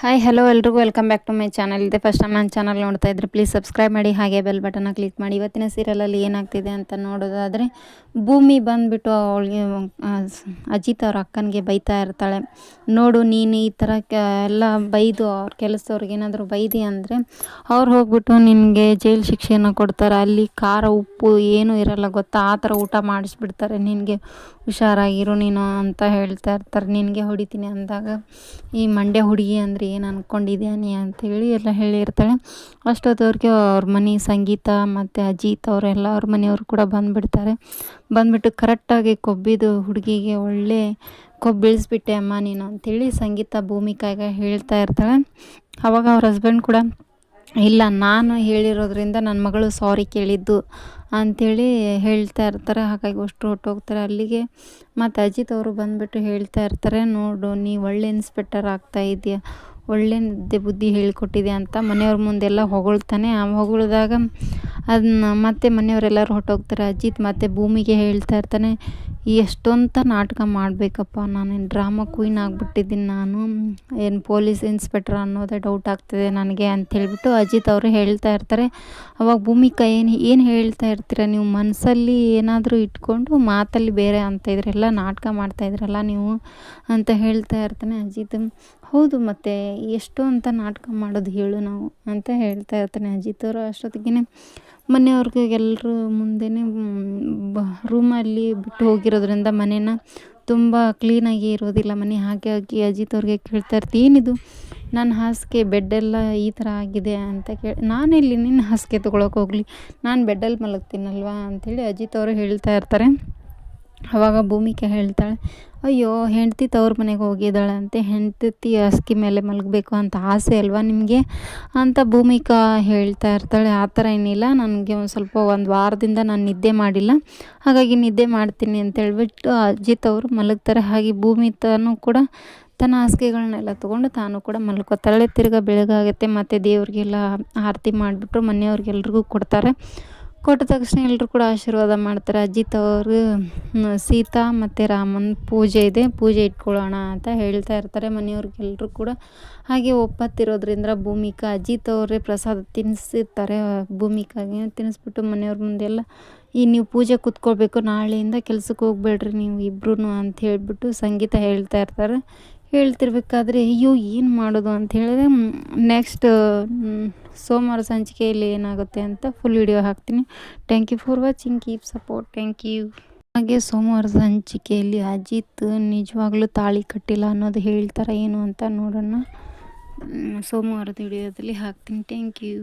Hi hello ಎಲ್ರಿಗೂ. Welcome back to my channel ಇದೆ first time ನನ್ನ ಚಾನಲ್ ನೋಡ್ತಾ ಇದ್ರೆ ಪ್ಲೀಸ್ ಸಬ್ಸ್ಕ್ರೈಬ್ ಮಾಡಿ, ಹಾಗೆ ಬೆಲ್ ಬಟನ್ನ ಕ್ಲಿಕ್ ಮಾಡಿ. ಇವತ್ತಿನ ಸೀರಿಯಲಲ್ಲಿ ಏನಾಗ್ತಿದೆ ಅಂತ ನೋಡೋದಾದರೆ ಭೂಮಿ ಬಂದುಬಿಟ್ಟು ಅವಳಿಗೆ ಅಜಿತ್ ಅವ್ರ ಅಕ್ಕನಿಗೆ ಬೈತಾ ಇರ್ತಾಳೆ. ನೋಡು, ನೀನು ಈ ಥರ ಎಲ್ಲ ಬೈದು, ಅವ್ರ ಕೆಲಸದವ್ರಿಗೆ ಏನಾದರೂ ಬೈದಿ ಅಂದರೆ ಅವ್ರು ಹೋಗ್ಬಿಟ್ಟು ನಿನಗೆ ಜೈಲು ಶಿಕ್ಷೆಯನ್ನು ಕೊಡ್ತಾರೆ. ಅಲ್ಲಿ ಖಾರ, ಉಪ್ಪು ಏನೂ ಇರಲ್ಲ ಗೊತ್ತಾ? ಆ ಥರ ಊಟ ಮಾಡಿಸ್ಬಿಡ್ತಾರೆ. ನಿನಗೆ ಹುಷಾರಾಗಿರು ನೀನು ಅಂತ ಹೇಳ್ತಾ ಇರ್ತಾರೆ. ನಿನಗೆ ಹೊಡಿತೀನಿ ಅಂದಾಗ, ಈ ಮಂಡ್ಯ ಹುಡುಗಿ ಅಂದರೆ ಏನು ಅಂದ್ಕೊಂಡಿದ್ಯಾ ನೀ ಅಂಥೇಳಿ ಎಲ್ಲ ಹೇಳಿರ್ತಾಳೆ. ಅಷ್ಟೊತ್ತವ್ರಿಗೆ ಅವ್ರ ಮನೆ ಸಂಗೀತ ಮತ್ತು ಅಜಿತ್ ಅವರೆಲ್ಲ ಅವ್ರ ಮನೆಯವರು ಕೂಡ ಬಂದುಬಿಡ್ತಾರೆ. ಬಂದುಬಿಟ್ಟು ಕರೆಕ್ಟಾಗಿ ಕೊಬ್ಬಿದು ಹುಡುಗಿಗೆ ಒಳ್ಳೆ ಕೊಬ್ಬು ಬೀಳಿಸ್ಬಿಟ್ಟೆ ಅಮ್ಮ ನೀನು ಅಂಥೇಳಿ ಸಂಗೀತ ಭೂಮಿಕಾಗ ಹೇಳ್ತಾ ಇರ್ತಾಳೆ. ಅವಾಗ ಅವ್ರ ಹಸ್ಬೆಂಡ್ ಕೂಡ, ಇಲ್ಲ, ನಾನು ಹೇಳಿರೋದ್ರಿಂದ ನನ್ನ ಮಗಳು ಸಾರಿ ಕೇಳಿದ್ದು ಅಂಥೇಳಿ ಹೇಳ್ತಾ ಇರ್ತಾರೆ. ಹಾಗಾಗಿ ಅಷ್ಟು ಹೊರ್ಟೋಗ್ತಾರೆ ಅಲ್ಲಿಗೆ. ಮತ್ತು ಅಜಿತ್ ಅವರು ಬಂದುಬಿಟ್ಟು ಹೇಳ್ತಾ ಇರ್ತಾರೆ, ನೋಡು, ನೀ ಒಳ್ಳೆ ಇನ್ಸ್ಪೆಕ್ಟರ್ ಆಗ್ತಾ ಇದೆಯಾ. ಒಳ್ಳೆ ನಿದ್ದೆ ಬುದ್ಧಿ ಹೇಳಿಕೊಟ್ಟಿದೆ ಅಂತ ಮನೆಯವ್ರ ಮುಂದೆಲ್ಲ ಹೊಗಳ್ತಾನೆ. ಆ ಹೊಗಳಿದಾಗ ಅದನ್ನ ಮತ್ತೆ ಮನೆಯವರೆಲ್ಲರೂ ಹೊರ್ಟೋಗ್ತಾರೆ. ಅಜಿತ್ ಮತ್ತೆ ಭೂಮಿಗೆ ಹೇಳ್ತಾ ಇರ್ತಾನೆ. ಎಷ್ಟೊಂತ ನಾಟಕ ಮಾಡಬೇಕಪ್ಪ. ನಾನೇನು ಡ್ರಾಮಾ ಕ್ವೀನ್ ಆಗಿಬಿಟ್ಟಿದ್ದೀನಿ ನಾನು. ಏನು ಪೊಲೀಸ್ ಇನ್ಸ್ಪೆಕ್ಟ್ರ್ ಅನ್ನೋದೇ ಡೌಟ್ ಆಗ್ತಿದೆ ನನಗೆ ಅಂತ ಹೇಳಿಬಿಟ್ಟು ಅಜಿತ್ ಅವರು ಹೇಳ್ತಾ ಇರ್ತಾರೆ. ಅವಾಗ ಭೂಮಿಕಾ ಏನು ಏನು ಹೇಳ್ತಾ ಇರ್ತೀರ? ನೀವು ಮನಸ್ಸಲ್ಲಿ ಏನಾದರೂ ಇಟ್ಕೊಂಡು ಮಾತಲ್ಲಿ ಬೇರೆ ಅಂತ ಇದ್ರೆಲ್ಲ ನಾಟಕ ಮಾಡ್ತಾಯಿದ್ರಲ್ಲ ನೀವು ಅಂತ ಹೇಳ್ತಾ ಇರ್ತಾನೆ ಅಜಿತ್. ಹೌದು ಮತ್ತು ಎಷ್ಟು ಅಂತ ನಾಟಕ ಮಾಡೋದು ಹೇಳು ನಾವು ಅಂತ ಹೇಳ್ತಾ ಇರ್ತಾನೆ ಅಜಿತ್ ಅವರು ಅಷ್ಟೊತ್ತಿಗೆ ಮನೆಯವ್ರಿಗೆ ಎಲ್ಲರೂ ಮುಂದೆನೇ ರೂಮಲ್ಲಿ ಬಿಟ್ಟು ಹೋಗಿರೋದ್ರಿಂದ ಮನೇನ ತುಂಬ ಕ್ಲೀನಾಗಿ ಇರೋದಿಲ್ಲ ಮನೆ. ಹಾಗೆ ಅಜಿತ್ ಅವ್ರಿಗೆ ಕೇಳ್ತಾ ಇರ್ತೀವಿ ಏನಿದು? ನನ್ನ ಹಾಸಿಗೆ ಬೆಡ್ಡೆಲ್ಲ ಈ ಥರ ಆಗಿದೆ ಅಂತ ಕೇಳಿ ನಾನೆಲ್ಲಿ ನಿನ್ನ ಹಾಸಿಗೆ ತೊಗೊಳಕ್ಕೆ ಹೋಗಲಿ. ನಾನು ಬೆಡ್ಡಲ್ಲಿ ಮಲಗ್ತೀನಲ್ವಾ? ಅಂಥೇಳಿ ಅಜಿತ್ ಅವರು ಹೇಳ್ತಾ ಇರ್ತಾರೆ. ಅವಾಗ ಭೂಮಿಕೆ ಹೇಳ್ತಾಳೆ, ಅಯ್ಯೋ, ಹೆಂಡತಿ ತವ್ರ ಮನೆಗೆ ಹೋಗಿದ್ದಾಳೆ ಅಂತ, ಹೆಂಡತಿ ಹಾಸ್ಗೆ ಮೇಲೆ ಮಲಗಬೇಕು ಅಂತ ಆಸೆ ಅಲ್ವಾ ನಿಮಗೆ? ಅಂತ ಭೂಮಿಕಾ ಹೇಳ್ತಾ ಇರ್ತಾಳೆ, ಆ ಥರ ಏನಿಲ್ಲ, ನನಗೆ ಒಂದು ಸ್ವಲ್ಪ ಒಂದು ವಾರದಿಂದ ನಾನು ನಿದ್ದೆ ಮಾಡಿಲ್ಲ. ಹಾಗಾಗಿ ನಿದ್ದೆ ಮಾಡ್ತೀನಿ ಅಂತ ಹೇಳ್ಬಿಟ್ಟು ಅಜಿತ್ ಅವರು ಮಲಗ್ತಾರೆ. ಹಾಗೆ ಭೂಮಿತಾನು ಕೂಡ ತನ್ನ ಹಾಸಿಗೆಗಳನ್ನೆಲ್ಲ ತೊಗೊಂಡು ತಾನು ಕೂಡ ಮಲ್ಕೋತಾಳೆ. ತಿರ್ಗಿ ಬೆಳಗಾಗುತ್ತೆ ಮತ್ತು ದೇವ್ರಿಗೆಲ್ಲ ಆರತಿ ಮಾಡಿಬಿಟ್ಟು ಮನೆಯವ್ರಿಗೆಲ್ರಿಗೂ ಕೊಡ್ತಾರೆ. ಕೊಟ್ಟ ತಕ್ಷಣ ಎಲ್ಲರೂ ಕೂಡ ಆಶೀರ್ವಾದ ಮಾಡ್ತಾರೆ. ಅಜ್ಜಿ ತವರು ಸೀತಾ ಮತ್ತು ರಾಮನ ಪೂಜೆ ಇದೆ. ಪೂಜೆ ಇಟ್ಕೊಳ್ಳೋಣ ಅಂತ ಹೇಳ್ತಾ ಇರ್ತಾರೆ. ಮನೆಯವ್ರಿಗೆಲ್ಲರೂ ಕೂಡ ಹಾಗೆ ಒಪ್ಪತ್ತಿರೋದ್ರಿಂದ ಭೂಮಿಕಾ ಅಜ್ಜಿ ತವರೇ ಪ್ರಸಾದ ತಿನ್ನಿಸಿರ್ತಾರೆ ಭೂಮಿಕಾಗೆ ತಿನ್ನಿಸ್ಬಿಟ್ಟು ಮನೆಯವ್ರ ಮುಂದೆಲ್ಲ ಈ ನೀವು ಪೂಜೆ ಕೂತ್ಕೊಳ್ಬೇಕು. ನಾಳೆಯಿಂದ ಕೆಲಸಕ್ಕೆ ಹೋಗ್ಬೇಡ್ರಿ ನೀವು ಇಬ್ರು ಅಂತ ಹೇಳಿಬಿಟ್ಟು ಸಂಗೀತ ಹೇಳ್ತಾ ಇರ್ತಾರೆ. ಹೇಳ್ತಿರ್ಬೇಕಾದ್ರೆ, ಅಯ್ಯೋ, ಏನು ಮಾಡೋದು? ಅಂತ ಹೇಳಿದ್ರೆ ನೆಕ್ಸ್ಟ್ ಸೋಮವಾರ ಸಂಚಿಕೆಯಲ್ಲಿ ಏನಾಗುತ್ತೆ ಅಂತ ಫುಲ್ ವಿಡಿಯೋ ಹಾಕ್ತೀನಿ. Thank you for watching keep support thank you ಹಾಗೆ ಸೋಮವಾರ ಸಂಚಿಕೆಯಲ್ಲಿ ಅಜಿತ್ ನಿಜವಾಗ್ಲೂ ತಾಳಿ ಕಟ್ಟಿಲ್ಲ ಅನ್ನೋದು ಹೇಳ್ತಾರೆ ಏನು ಅಂತ ನೋಡೋಣ. ಸೋಮವಾರದ ವಿಡಿಯೋದಲ್ಲಿ ಹಾಕ್ತೀನಿ. Thank you